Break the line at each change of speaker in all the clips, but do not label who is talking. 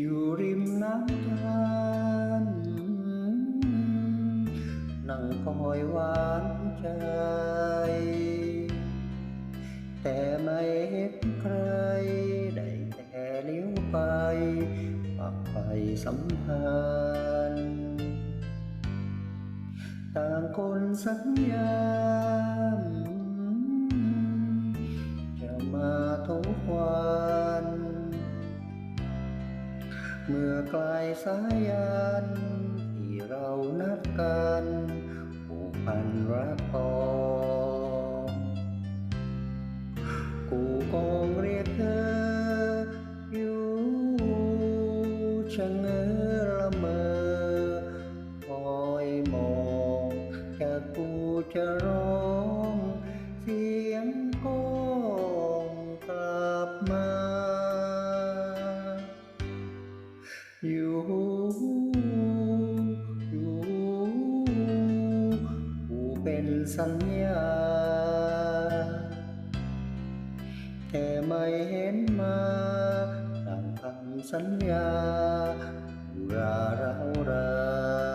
อยู่ริมน้ำทานนั่งคอยหวานใจ แต่ไม่เห็นใคร ได้แต่เลี้ยวไปปักไปสัมพันธ์ต่างคนสัญญา ไกลสายัน ที่เรานัดกันผูกพันรักปองกูคงเรียกเธอ อยู่ชะเง้อละเมอคอยมองจะกูจะร้อง เสียงก้องกลับมา สัญญา แต่ไม่เห็นมาดังคำสัญญาอุราเรารา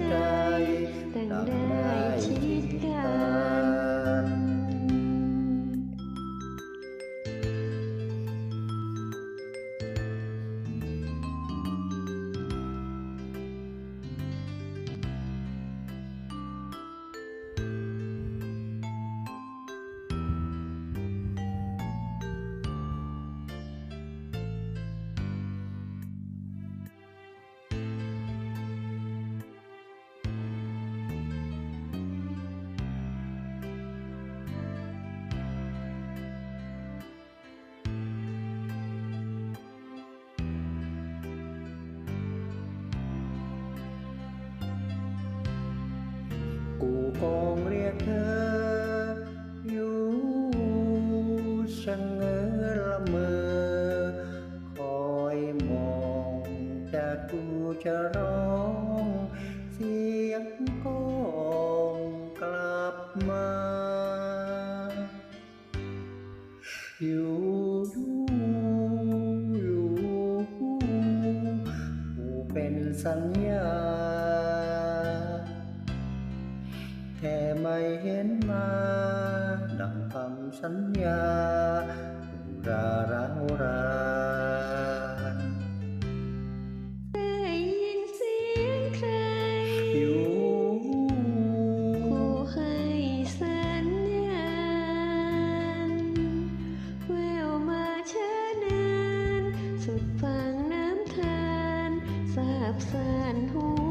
หั กูคงเรียกเธอ
อยู่
ชะเง้อละเมอ คอยมองจะกูจะร้อง เสียงก้องกลับ
มา
อ
ยู่
อ
ยู่
อ
ยู่
กูเป็นสั
ญ
ญา แค่ไม่เห็น
มา ดั
งคำสัญญาราราราได้ยิน
เสียงใครอยู่ผู้ให้สัญญาณแววมาช้านาน สุดฟังน้ำทานสาบสานหู